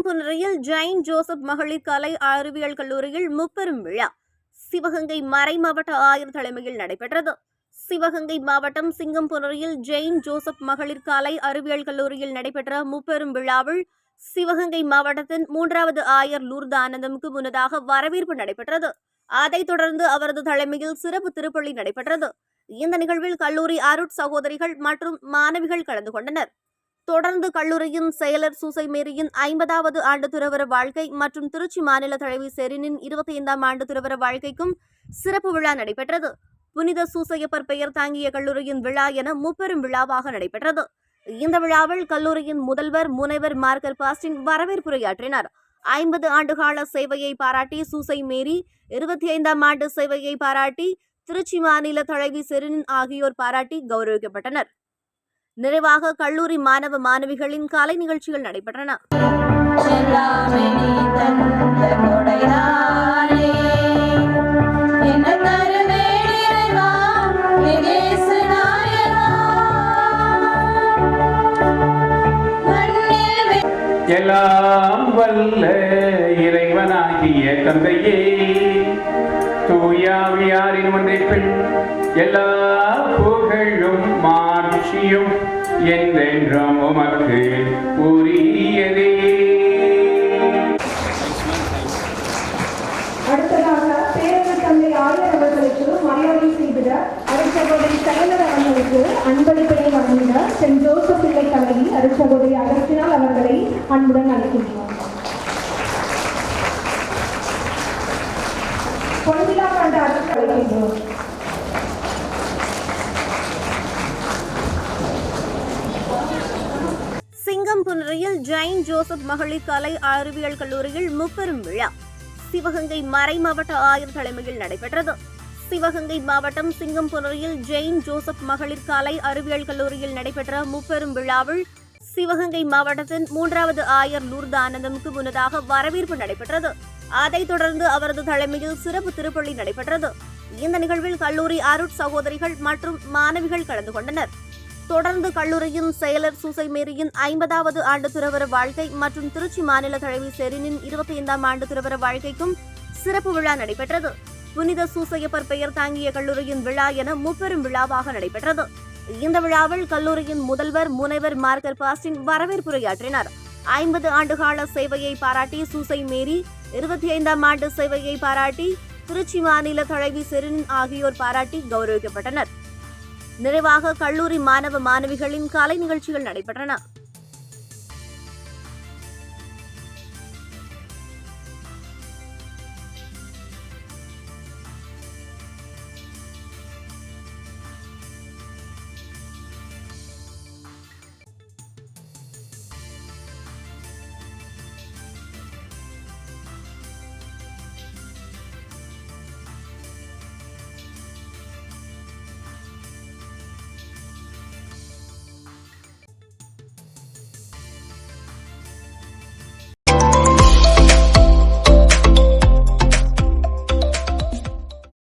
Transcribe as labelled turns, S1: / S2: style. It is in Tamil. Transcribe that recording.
S1: சிங்கம்புனரியில் ஜெயின் ஜோசப் மகளிர் கலை அறிவியல் கல்லூரியில் முப்பெரும் விழா. சிவகங்கை மறை மாவட்ட ஆயர் தலைமையில் நடைபெற்றது. சிவகங்கை மாவட்டம் சிங்கம்புனரியில் ஜெயின் ஜோசப் மகளிர் கலை அறிவியல் கல்லூரியில் நடைபெற்ற முப்பெரும் விழாவில் சிவகங்கை மாவட்டத்தின் மூன்றாவது ஆயர் லூர்தானந்தமுக்கு முன்னதாக வரவேற்பு நடைபெற்றது. அதைத் தொடர்ந்து அவரது தலைமையில் சிறப்பு திருப்பள்ளி நடைபெற்றது. இந்த நிகழ்வில் கல்லூரி அருட் சகோதரிகள் மற்றும் மாணவிகள் கலந்து கொண்டனர். தொடர்ந்து கல்லூரியின் செயலர் சூசை மேரியின் ஐம்பதாவது ஆண்டு துறவர வாழ்க்கை மற்றும் திருச்சி மாநில தலைவி செரினின் இருபத்தி ஐந்தாம் ஆண்டு துறவர வாழ்க்கைக்கும் சிறப்பு விழா நடைபெற்றது. புனித சூசையப்பர் பெயர் தாங்கிய கல்லூரியின் விழா என முப்பெரும் விழாவாக நடைபெற்றது. இந்த விழாவில் கல்லூரியின் முதல்வர் முனைவர் மார்க்கர் பாஸ்டின் வரவேற்புரையாற்றினார். ஐம்பது ஆண்டுகால சேவையை பாராட்டி சூசை மேரி இருபத்தி ஐந்தாம் ஆண்டு சேவையை பாராட்டி திருச்சி மாநில தலைவி செரின் ஆகியோர் பாராட்டி கௌரவிக்கப்பட்டனர். நிறைவாக கல்லூரி மாணவ மாணவிகளின் கலை நிகழ்ச்சிகள் நடைபெற்றன.
S2: எல்லாம்
S3: வல்ல இறைவனாகிய தந்தையே தூயாவியாரின் ஒன்றை பெண் எல்லா புகழும் உமக்கு உரியதே.
S4: அடுத்ததாக பேரவை தந்தை ஆயர் அவர்களுக்கு மரியாதை செய்திட அருட்சகோதரி தலைவர் அவர்களுக்கு அன்பளிப்பினை வழங்கிட சென்ட் ஜோசப் பிள்ளை தலைவி அருட்சகோதரி அகர்த்தினால் அவர்களை அன்புடன் அழைக்கின்றோம்.
S1: சிங்கம்புனரியில் ஜெயின் ஜோசப் மகளிர் கலை அறிவியல் கல்லூரியில் முப்பெரும் விழா. சிவகங்கை மறைமாவட்ட ஆயர் தலைமையில் நடைபெற்றது. சிவகங்கை மாவட்டம் சிங்கம்புனரியில் ஜெயின் ஜோசப் மகளிர் கலை அறிவியல் கல்லூரியில் நடைபெற்ற முப்பெரும் விழாவில் சிவகங்கை மாவட்டத்தின் மூன்றாவது ஆயர் நூர்தானந்தமுக்கு முன்னதாக வரவேற்பு நடைபெற்றது. அதைத் தொடர்ந்து அவரது தலைமையில் சிறப்பு திருப்பள்ளி நடைபெற்றது. இந்த நிகழ்வில் கல்லூரி அருட் சகோதரிகள் மற்றும் மாணவிகள் கலந்து கொண்டனர். தொடர்ந்து கல்லூரியின் செயலர் சூசை மேரியின் ஐம்பதாவது ஆண்டு துறவர வாழ்க்கை மற்றும் திருச்சி மாநில தலைவி செரினின் இருபத்தி ஐந்தாம் ஆண்டு துறவர வாழ்க்கைக்கும் சிறப்பு விழா நடைபெற்றது. புனித சூசையப்பர் பெயர் தாங்கிய கல்லூரியின் விழா என முப்பெரும் விழாவாக நடைபெற்றது. இந்த விழாவில் கல்லூரியின் முதல்வர் முனைவர் மார்க்கர் பாஸ்டின் வரவேற்புரையாற்றினார். ஐம்பது ஆண்டுகால சேவையை பாராட்டி சூசை மேரி இருபத்தி ஐந்தாம் ஆண்டு சேவையை பாராட்டி திருச்சி மாநில தலைவி செரின் ஆகியோர் பாராட்டி கௌரவிக்கப்பட்டனர். நிறைவாக கல்லூரி மாணவ மாணவிகளின் கலை நிகழ்ச்சிகள் நடைபெற்றன.